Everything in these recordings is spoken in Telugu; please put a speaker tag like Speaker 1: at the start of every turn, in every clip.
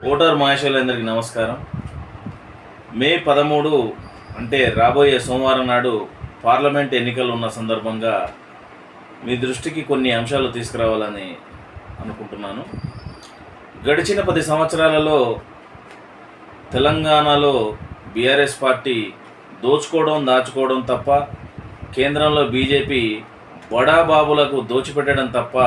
Speaker 1: ఓటర్ మహేశ్వర్లందరికీ నమస్కారం. మే పదమూడు అంటే రాబోయే సోమవారం నాడు పార్లమెంట్ ఎన్నికలు ఉన్న సందర్భంగా మీ దృష్టికి కొన్ని అంశాలు తీసుకురావాలని అనుకుంటున్నాను. గడిచిన పది సంవత్సరాలలో తెలంగాణలో బీఆర్ఎస్ పార్టీ దోచుకోవడం దాచుకోవడం తప్ప కేంద్రంలో బీజేపీ బడాబాబులకు దోచిపెట్టడం తప్ప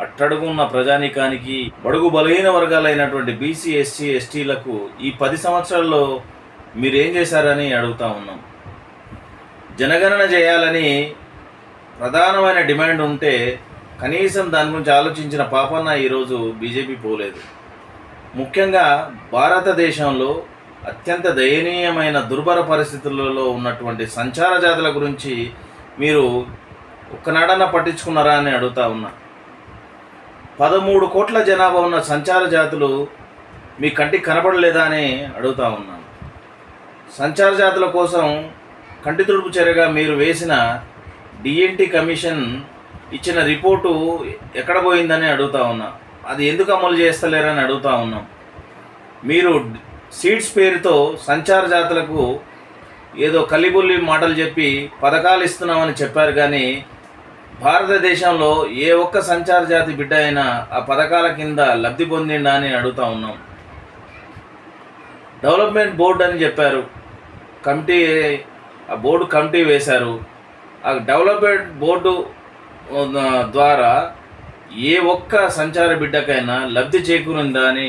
Speaker 1: అట్టడుగున్న ప్రజానీకానికి బడుగు బలహీన వర్గాలైనటువంటి బీసీ ఎస్సీ ఎస్టీలకు ఈ పది సంవత్సరాల్లో మీరేం చేశారని అడుగుతా ఉన్నాం. జనగణన చేయాలని ప్రధానమైన డిమాండ్ ఉంటే కనీసం దాని గురించి ఆలోచించిన పాపన్న ఈరోజు బీజేపీ పోలేదు. ముఖ్యంగా భారతదేశంలో అత్యంత దయనీయమైన దుర్భర పరిస్థితులలో ఉన్నటువంటి సంచార జాతుల గురించి మీరు ఒక్కనాడన్నా పట్టించుకున్నారా అని అడుగుతా ఉన్నా. పదమూడు కోట్ల జనాభా ఉన్న సంచార జాతులు మీ కంటికి కనబడలేదా అని అడుగుతా ఉన్నాను. సంచార జాతుల కోసం కంటి తుడుపు చర్యగా మీరు వేసిన డిఎన్టీ కమిషన్ ఇచ్చిన రిపోర్టు ఎక్కడ పోయిందని అడుగుతా ఉన్నా. అది ఎందుకు అమలు చేస్తలేరని అడుగుతా ఉన్నాం. మీరు సీడ్స్ పేరుతో సంచార జాతులకు ఏదో కలిబుల్లి మాటలు చెప్పి పథకాలు ఇస్తున్నామని చెప్పారు కానీ భారతదేశంలో ఏ ఒక్క సంచార జాతి బిడ్డ అయినా ఆ పథకాల కింద లబ్ధి పొందిండా అని అడుగుతా ఉన్నాం. డెవలప్మెంట్ బోర్డు అని చెప్పారు. కమిటీ ఆ బోర్డు కమిటీ వేశారు. ఆ డెవలప్మెంట్ బోర్డు ద్వారా ఏ ఒక్క సంచార బిడ్డకైనా లబ్ధి చేకూరిందా అని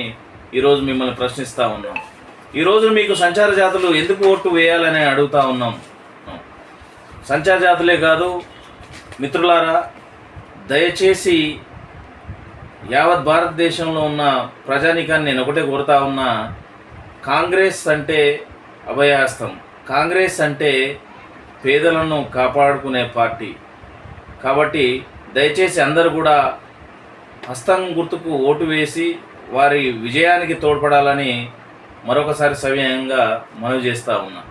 Speaker 1: ఈరోజు మిమ్మల్ని ప్రశ్నిస్తూ ఉన్నాం. ఈరోజు మీకు సంచార జాతులు ఎందుకు ఓటు వేయాలని అడుగుతా ఉన్నాం. సంచార జాతులే కాదు మిత్రులారా దయచేసి యావత్ భారతదేశంలో ఉన్న ప్రజానీకాన్ని నేను ఒకటే కోరుతా ఉన్నా కాంగ్రెస్ అంటే అభయాస్తం కాంగ్రెస్ అంటే పేదలను కాపాడుకునే పార్టీ. కాబట్టి దయచేసి అందరూ కూడా హస్తం గుర్తుకు ఓటు వేసి వారి విజయానికి తోడ్పడాలని మరొకసారి సవ్యంగా మనవి చేస్తూ ఉన్నా.